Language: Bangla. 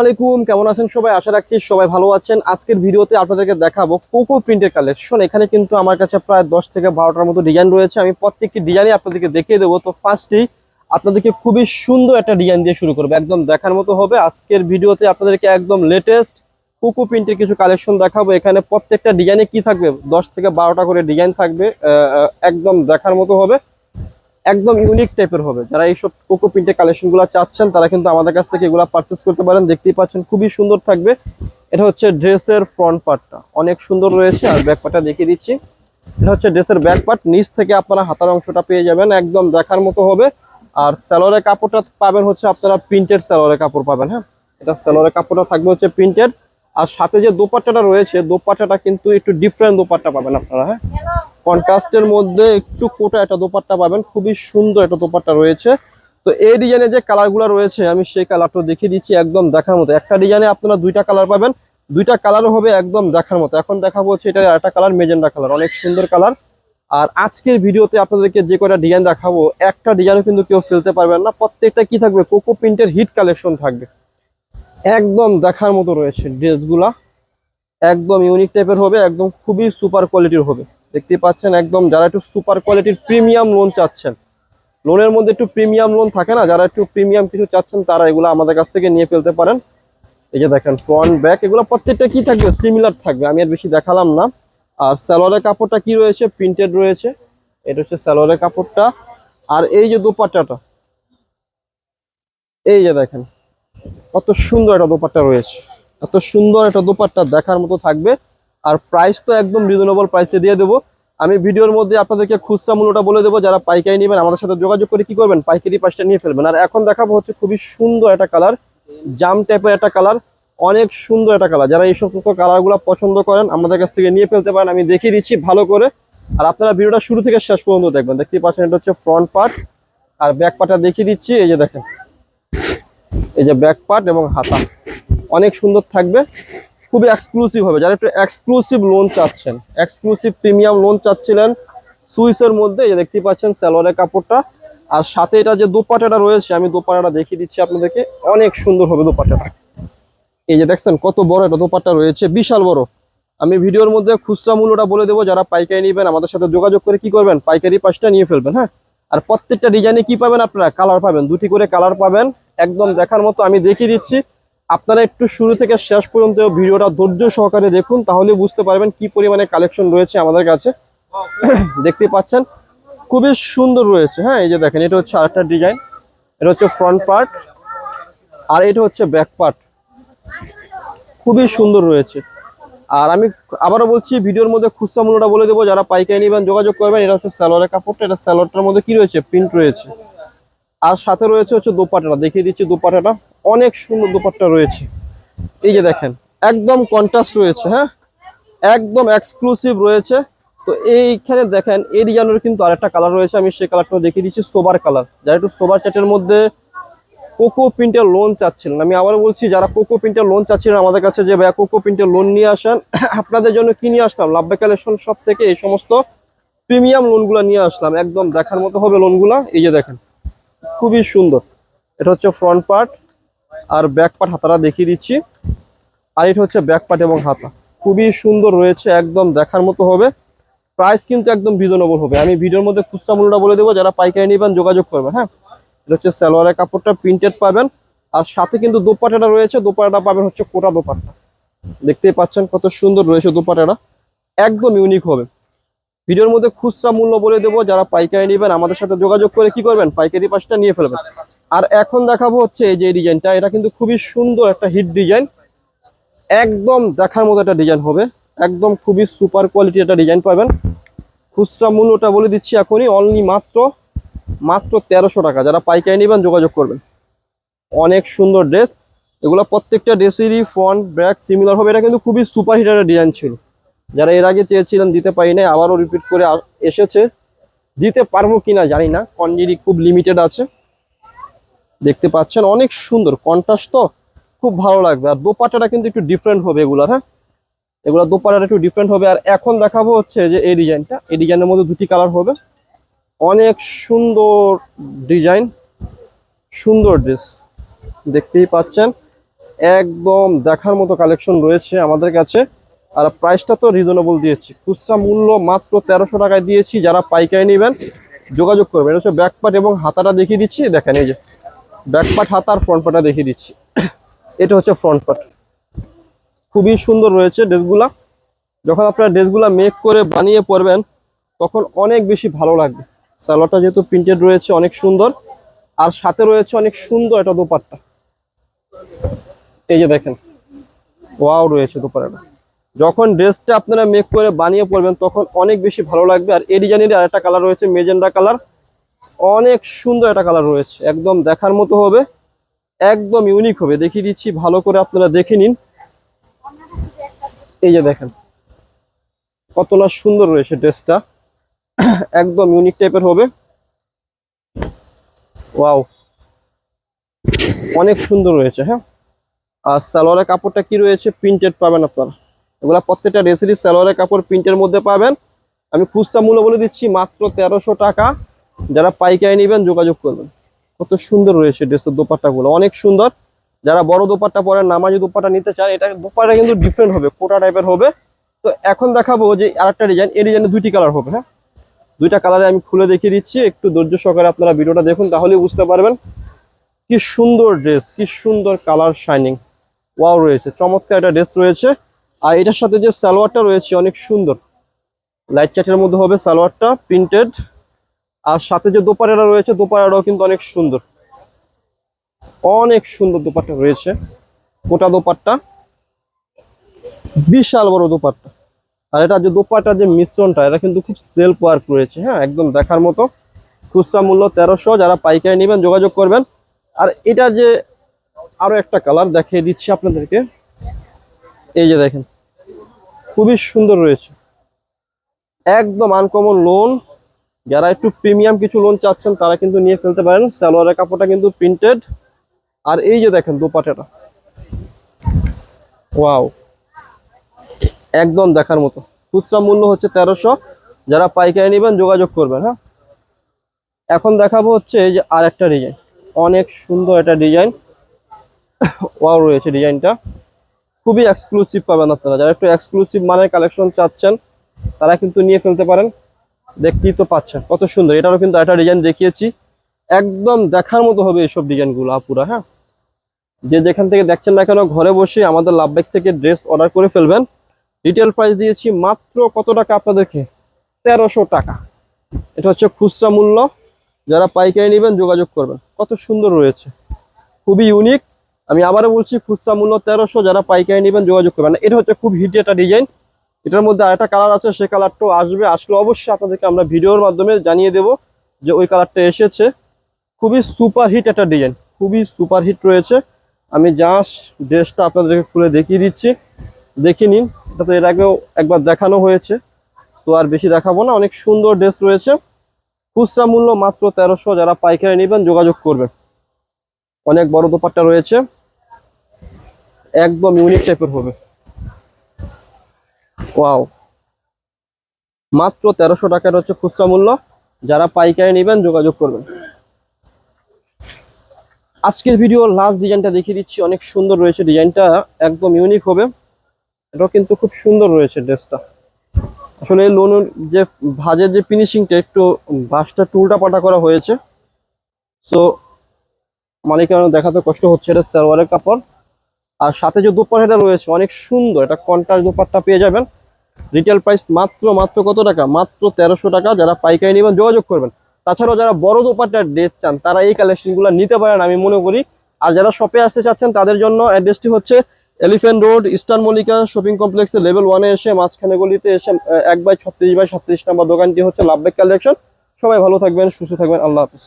আলাইকুম, কেমন আছেন সবাই? আশা রাখছি সবাই ভালো আছেন। আজকের ভিডিওতে আপনাদেরকে দেখাবো কোকো প্রিন্টের কালেকশন এখানে কিন্তু আমার কাছে প্রায় দশ থেকে বারোটার মতো ডিজাইন রয়েছে। আমি প্রত্যেকটি ডিজাইনই আপনাদেরকে দেখিয়ে দেবো। তো ফার্স্টেই আপনাদেরকে খুবই সুন্দর একটা ডিজাইন দিয়ে শুরু করব। একদম দেখার মতো হবে। আজকের ভিডিওতে আপনাদেরকে একদম লেটেস্ট কোকো প্রিন্টের কিছু কালেকশন দেখাবো। এখানে প্রত্যেকটা ডিজাইনে কি থাকবে? দশ থেকে বারোটা করে ডিজাইন থাকবে। একদম দেখার মতো হবে। একদম ইউনিক টাইপের হবে। যারা এইসব কোকো প্রিন্টের কালেকশনগুলো চাচ্ছেন, তারা কিন্তু আমাদের কাছ থেকে এগুলো পারচেস করতে পারেন। দেখতেই পাচ্ছেন, খুবই সুন্দর থাকবে। এটা হচ্ছে ড্রেসের ফ্রন্ট পার্টটা অনেক সুন্দর রয়েছে, আর ব্যাক পার্টটা দেখিয়ে দিচ্ছি। এটা হচ্ছে ড্রেসের ব্যাক পার্ট নিচ থেকে আপনারা হাতার অংশটা পেয়ে যাবেন, একদম দেখার মতো হবে। আর স্যালোরের কাপড়টা পাবেন হচ্ছে আপনারা প্রিন্টেড স্যালোরের কাপড় পাবেন হ্যাঁ? এটা স্যালোরের কাপড়টা থাকবে হচ্ছে প্রিন্টেড আর সাথে যে দোপাট্টাটা রয়েছে, দোপাট্টাটা কিন্তু একটু ডিফারেন্ট দোপাট্টা পাবেন আপনারা হ্যাঁ? কন্ট্রাস্টের মধ্যে একটু কোটা একটা দোপাট্টা পাবেন, খুবই সুন্দর একটা দোপাট্টা রয়েছে। তো এই ডিজাইনে যে কালারগুলো রয়েছে, আমি সেই কালারটা দেখিয়ে দিচ্ছি একদম দেখার মতো। একটা ডিজাইনে আপনারা দুইটা কালার পাবেন, দুইটা কালারও হবে একদম দেখার মতো। এখন দেখাবো হচ্ছে এটা একটা কালার মেজেন্ডা কালার অনেক সুন্দর কালার আর আজকের ভিডিওতে আপনাদেরকে যে কয়টা ডিজাইন দেখাবো, একটা ডিজাইনও কিন্তু কেউ ফেলতে পারবেন না। প্রত্যেকটা কি থাকবে? কোকো প্রিন্টের হিট কালেকশন থাকবে। একদম দেখার মতো রয়েছে ড্রেসগুলা। একদম ইউনিক টাইপের হবে, একদম খুবই সুপার কোয়ালিটির হবে। দেখতে পাচ্ছেন একদম যারা একটু সুপার কোয়ালিটির প্রিমিয়াম লোন চাচ্ছেন। লোনের মধ্যে একটু প্রিমিয়াম লোন থাকে না, যারা একটু প্রিমিয়াম কিছু চাচ্ছেন, তারা এগুলো আমাদের কাছ থেকে নিয়ে ফেলতে পারেন। এই যে দেখেন ফ্রন্ট ব্যাক এগুলো প্রত্যেকটা কি থাকবে? সিমিলার থাকবে, আমি আর বেশি দেখালাম না। আর স্যালোয়ারের কাপড়টা কি রয়েছে? প্রিন্টেড রয়েছে। এটা হচ্ছে স্যালোয়ারের কাপড়টা। আর এই যে দোপাট্টাটা, এই যে দেখেন কত সুন্দর একটা দোপাট্টা রয়েছে। এত সুন্দর একটা দোপাট্টা দেখার মতো থাকবে। আর প্রাইস তো একদম রিজনেবল প্রাইসে দিয়ে দেবো। আমি ভিডিওর মধ্যে আপনাদেরকে খুচরা মূল্যটা বলে দেবো। যারা পাইকারি নেবেন, আমাদের সাথে যোগাযোগ করে কি করবেন? পাইকারি পাঁচটা নিয়ে ফেলবেন। আর এখন দেখাবো হচ্ছে খুবই সুন্দর একটা কালার জাম টাইপের একটা কালার অনেক সুন্দর একটা কালার যারা এই সমস্ত কালারগুলো পছন্দ করেন, আমাদের কাছ থেকে নিয়ে ফেলতে পারেন। আমি দেখিয়ে দিচ্ছি ভালো করে। আর আপনারা ভিডিওটা শুরু থেকে শেষ পর্যন্ত দেখবেন। দেখতেই পাচ্ছেন, এটা হচ্ছে ফ্রন্ট পার্ট আর ব্যাক পার্টটা দেখিয়ে দিচ্ছি। এই যে দেখেন। এই যে ব্যাক পার্ট এবং হাতা। অনেক সুন্দর থাকবে। খুবই এক্সক্লুসিভ হবে। যারা একটু এক্সক্লুসিভ লোন চাচ্ছেন এক্সক্লুসিভ প্রিমিয়াম লোন চাচ্ছিলেন, সুইসের মধ্যে এই যে দেখতে পাচ্ছেন স্যালোয়ারের কাপড়টা। আর সাথে এটা যে দোপাটাটা রয়েছে, আমি দোপাটাটা দেখিয়ে দিচ্ছি আপনাদেরকে। অনেক সুন্দর হবে দোপাটাটা এই যে দেখছেন কত বড় একটা দোপাট্টা রয়েছে, বিশাল বড়। আমি ভিডিওর মধ্যে খুচরা মূল্যটা বলে দেবো। যারা পাইকারি নেবেন, আমাদের সাথে যোগাযোগ করে কি করবেন, পাইকারি পাঁচটা নিয়ে ফেলবেন হ্যাঁ? আর প্রত্যেকটা ডিজাইনে কি পাবেন আপনারা? কালার পাবেন, দুটি করে কালার পাবেন। একদম দেখার মতো আমি দেখিয়ে দিচ্ছি। আপনারা একটু শুরু থেকে শেষ পর্যন্ত ভিডিওটা ধৈর্য সহকারে দেখুন, তাহলে বুঝতে পারবেন কি পরিমাণে কালেকশন রয়েছে আমাদের কাছে। দেখতে পাচ্ছেন, খুবই সুন্দর রয়েছে। হ্যাঁ এই যে দেখেন, এটা হচ্ছে আরেকটা ডিজাইন এটা হচ্ছে ফ্রন্ট পার্ট আর এটা হচ্ছে ব্যাক পার্ট খুবই সুন্দর রয়েছে। আর আমি আবারও বলছি, ভিডিওর মধ্যে খুচরা মূল্যটা বলে দেবো, যারা পাইকারি নেবেন, যোগাযোগ করবেন, এটা হচ্ছে স্যালোয়ারের কাপড়টা, এটা স্যালোয়ারটার মধ্যে কি রয়েছে? প্রিন্ট রয়েছে। আর সাথে রয়েছে হচ্ছে দোপাটাটা দেখিয়ে দিচ্ছি দোপাটাটা অনেক সুন্দর দোপাট্টা রয়েছে। এই যে দেখেন, একদম কন্ট্রাস্ট রয়েছে হ্যাঁ? একদম এক্সক্লুসিভ রয়েছে। তো এইখানে দেখেন, এই ডিজাইনের কিন্তু আরেকটা কালার রয়েছে। আমি সেই কালারটা দেখিয়ে দিচ্ছি সোবার কালার যারা একটু সোবার চাটের মধ্যে কোকো প্রিন্টের লোন চাচ্ছিলেন, আমি আবার বলছি, যারা কোকো প্রিন্টের লোন চাচ্ছিলেন আমাদের কাছে যে, ভাইয়া, কোকো প্রিন্টের লোন নিয়ে আসেন, আপনাদের জন্য কি নিয়ে আসলাম? লাভবে কালেকশন সব থেকে এই সমস্ত প্রিমিয়াম লোনগুলো নিয়ে আসলাম। একদম দেখার মতো হবে লোনগুলো এই যে দেখেন খুবই সুন্দর। এটা হচ্ছে ফ্রন্ট পার্ট আর ব্যাক পার্ট হাতাটা দেখিয়ে দিচ্ছি। আর এটা হচ্ছে ব্যাক পার্ট এবং হাতা। খুবই সুন্দর রয়েছে, একদম দেখার মতো হবে। প্রাইস কিন্তু একদম রিজনেবল হবে। আমি ভিডিওর মধ্যে খুচরা মূল্যটা বলে দেবো, যারা পাইকারি নেবেন যোগাযোগ করবেন হ্যাঁ? এটা হচ্ছে সালোয়ারের কাপড়টা প্রিন্টেড পাবেন। আর সাথে কিন্তু দোপাটাটা রয়েছে দোপাটাটা পাবেন হচ্ছে কোটা দোপাট্টা। দেখতেই পাচ্ছেন কত সুন্দর রয়েছে দোপাটাটা একদম ইউনিক হবে। ভিডিওর মধ্যে খুচরা মূল্য বলে দেবো, যারা পাইকারি নেবেন আমাদের সাথে যোগাযোগ করে কি করবেন? পাইকারি পাশটা নিয়ে ফেলবেন। আর এখন দেখাবো হচ্ছে এই যে ডিজাইনটা, এটা কিন্তু খুবই সুন্দর একটা হিট ডিজাইন। একদম দেখার মতো একটা ডিজাইন হবে। একদম খুবই সুপার কোয়ালিটি একটা ডিজাইন পাবেন। খুচরা মূল্যটা বলে দিচ্ছি এখনই অনলি মাত্র মাত্র তেরোশো টাকা। যারা পাইকারি নেবেন, যোগাযোগ করবেন। অনেক সুন্দর ড্রেস। এগুলো প্রত্যেকটা ড্রেসেরই ফ্রন্ট ব্যাক সিমিলার হবে। এটা কিন্তু খুবই সুপার হিট একটা ডিজাইন ছিল। যারা এর আগে চেয়েছিলেন দিতে পারি নাই আবারও রিপিট করে এসেছে। দিতে পারব কিনা জানি না কোয়ান্টিটি খুব লিমিটেড আছে। দেখতে পাচ্ছেন, অনেক সুন্দর কন্ট্রাস্ট তো, খুব ভালো লাগবে। আর দোপাট্টাটা কিন্তু একটু ডিফারেন্ট হবে এগুলার হ্যাঁ? এগুলো দোপাট্টাটা একটু ডিফারেন্ট হবে। আর এখন দেখাবো হচ্ছে যে এই ডিজাইনটা এই ডিজাইনের মধ্যে দুটি কালার হবে। অনেক সুন্দর ডিজাইন সুন্দর ড্রেস দেখতেই পাচ্ছেন, একদম দেখার মতো কালেকশন রয়েছে আমাদের কাছে। আর প্রাইসটা তো রিজনেবল দিয়েছি। খুচরা মূল্য মাত্র তেরোশো টাকায় দিয়েছি, যারা পাইকারি নেবেন যোগাযোগ করবেন। এটা হচ্ছে ব্যাক পার্ট এবং হাতাটা দেখিয়ে দিচ্ছি। দেখেন এই যে ব্যাক পার্ট হাতা আর ফ্রন্ট পার্টটা দেখিয়ে দিচ্ছি। এটা হচ্ছে ফ্রন্ট পার্ট খুবই সুন্দর রয়েছে ড্রেসগুলা। যখন আপনারা ড্রেসগুলা মেক করে বানিয়ে পরবেন, তখন অনেক বেশি ভালো লাগবে। সালোয়ারটা যেহেতু প্রিন্টেড রয়েছে, অনেক সুন্দর। আর সাথে রয়েছে অনেক সুন্দর একটা দোপাট্টা। এই যে দেখেন, ওয়াও রয়েছে দোপাট্টাটা। যখন ড্রেসটা আপনারা মেক করে বানিয়ে পরবেন, তখন অনেক বেশি ভালো লাগবে। আর এই ডিজাইনের আরেকটা কালার রয়েছে মেজেন্ডা কালার অনেক সুন্দর একটা কালার রয়েছে। একদম দেখার মতো হবে, একদম ইউনিক হবে। দেখিয়ে দিচ্ছি, ভালো করে আপনারা দেখে নিন। এই যে দেখেন কত না সুন্দর রয়েছে ড্রেসটা একদম ইউনিক টাইপের হবে। ওয়াও অনেক সুন্দর রয়েছে হ্যাঁ? আর সালোয়ারের কাপড়টা কি রয়েছে? প্রিন্টেড পাবেন আপনারা। এগুলা প্রত্যেকটা ড্রেসেরই সালোয়ারের কাপড় প্রিন্টের মধ্যে পাবেন। আমি খুচরা মূল্য বলে দিচ্ছি মাত্র তেরোশো টাকা। যারা পাইকারি নেবেন যোগাযোগ করবেন। কত সুন্দর রয়েছে ড্রেসের দোপাট্টাগুলো। অনেক সুন্দর। যারা বড় দোপাট্টা পরেন, নামাজি দোপাট্টা নিতে চান, এটা দোপাট্টা কিন্তু ডিফারেন্ট হবে, কোটা টাইপের হবে। তো এখন দেখাবো যে আরেকটা ডিজাইন এই ডিজাইনে দুইটি কালার হবে হ্যাঁ? দুইটা কালারে আমি খুলে দেখিয়ে দিচ্ছি, একটু ধৈর্য সহকারে আপনারা ভিডিওটা দেখুন তাহলেই বুঝতে পারবেন কি সুন্দর ড্রেস কি সুন্দর কালার শাইনিং ওয়াও রয়েছে, চমৎকার একটা ড্রেস রয়েছে। আর এটার সাথে যে সালোয়ারটা রয়েছে অনেক সুন্দর। লাইট চাটের মধ্যে হবে সালোয়ারটা প্রিন্টেড আর সাথে যে দোপাটাটা রয়েছে দোপাটাটাও কিন্তু অনেক সুন্দর। অনেক সুন্দর দোপাট্টা রয়েছে। গোটা দোপাট্টা বিশাল বড় দোপাট্টা আর এটা যে দোপাট্টার যে মিশ্রণটা, এটা কিন্তু খুব সেলফ ওয়ার্ক রয়েছে হ্যাঁ একদম দেখার মতো। খুচরা মূল্য তেরোশো, যারা পাইকারি নেবেন যোগাযোগ করবেন। আর এটা যে আরও একটা কালার দেখিয়ে দিচ্ছি আপনাদেরকে। এই যে দেখেন, খুবই সুন্দর রয়েছে। একদম আনকমন লোন যারা একটু প্রিমিয়াম কিছু লোন চাচ্ছেন, তারা কিন্তু নিয়ে ফেলতে পারেন। সালোয়ারের কাপড়টা কিন্তু প্রিন্টেড আর এই যে দেখেন দোপাটাটা ওয়াও একদম দেখার মতো। খুচরা মূল্য হচ্ছে তেরোশো। যারা পাইকারি নেবেন, যোগাযোগ করবেন হ্যাঁ? এখন দেখাবো হচ্ছে এই যে আর একটা ডিজাইন অনেক সুন্দর একটা ডিজাইন ওয়াও রয়েছে ডিজাইনটা খুবই এক্সক্লুসিভ পাবেন আপনারা। যারা একটু এক্সক্লুসিভ মানের কালেকশন চাচ্ছেন, তারা কিন্তু নিয়ে ফেলতে পারেন। দেখতেই তো পাচ্ছেন, কত সুন্দর। এটারও কিন্তু একটা ডিজাইন দেখিয়েছি। একদম দেখার মতো হবে এইসব ডিজাইনগুলো আপুরা হ্যাঁ? যে যেখান থেকে দেখছেন না কেন, ঘরে বসে আমাদের লাভব্যাগ থেকে ড্রেস অর্ডার করে ফেলবেন। রিটেল প্রাইস দিয়েছি মাত্র কত টাকা আপনাদেরকে? তেরোশো টাকা। এটা হচ্ছে খুচরা মূল্য। যারা পাইকারি নেবেন যোগাযোগ করবেন। কত সুন্দর রয়েছে। খুবই ইউনিক আমি আবারও বলছি, খুচরা মূল্য তেরোশো, যারা পাইকারি নেবেন যোগাযোগ করবেন। এটা হচ্ছে খুব হিট একটা ডিজাইন এটার মধ্যে আরেকটা কালার আছে, সে কালারটাও আসবে, আসলে অবশ্যই আপনাদেরকে আমরা ভিডিওর মাধ্যমে জানিয়ে দেব যে ওই কালারটা এসেছে। খুবই সুপার হিট একটা ডিজাইন খুবই সুপার হিট রয়েছে। আমি জাস্ট ড্রেসটা আপনাদেরকে খুলে দেখিয়ে দিচ্ছি। দেখে নিন, এটা তো এর আগেও একবার দেখানো হয়েছে, তো আর বেশি দেখাবো না। অনেক সুন্দর ড্রেস রয়েছে। খুচরা মূল্য মাত্র তেরোশো, যারা পাইকারি নেবেন যোগাযোগ করবেন। অনেক বড় দোপাট্টা রয়েছে। একদম ইউনিক টাইপের হবে। ওয়াও মাত্র তেরোশো টাকার হচ্ছে খুচরা মূল্য। যারা পাইকারি নেবেন, যোগাযোগ করবেন। আজকের ভিডিও লাস্ট ডিজাইনটা দেখিয়ে দিচ্ছি। অনেক সুন্দর রয়েছে ডিজাইনটা একদম ইউনিক হবে। এটাও কিন্তু খুব সুন্দর রয়েছে ড্রেসটা আসলে এই লোনের যে ভাজের যে ফিনিশিংটা একটু বাসটা টুলটা পাটা করা হয়েছে। সো মালিকের দেখাতে কষ্ট হচ্ছে। এটা সালোয়ারের কাপড়। আর সাথে যে দোপাট্টাটা রয়েছে, অনেক সুন্দর। এটা কন্ট্রাস্ট দোপাট্টা পেয়ে যাবেন। রিটেল প্রাইস মাত্র মাত্র কত টাকা? মাত্র তেরোশো টাকা। যারা পাইকারি নেবেন, যোগাযোগ করবেন। তাছাড়াও যারা বড় দোপাট্টার ড্রেস চান, তারা এই কালেকশনগুলো নিতে পারেন, আমি মনে করি। আর যারা শপে আসতে চাচ্ছেন, তাদের জন্য অ্যাড্রেসটি হচ্ছে elephant road eastern Mallika shopping কমপ্লেক্সের লেভেল ওয়ানে এসে, মাঝখানে গলিতে এসে, এক বাই ছত্রিশ বাই সাতত্রিশ নাম্বার দোকানটি হচ্ছে লাভবেক কালেকশন সবাই ভালো থাকবেন, সুস্থ থাকবেন। আল্লাহ হাফিজ।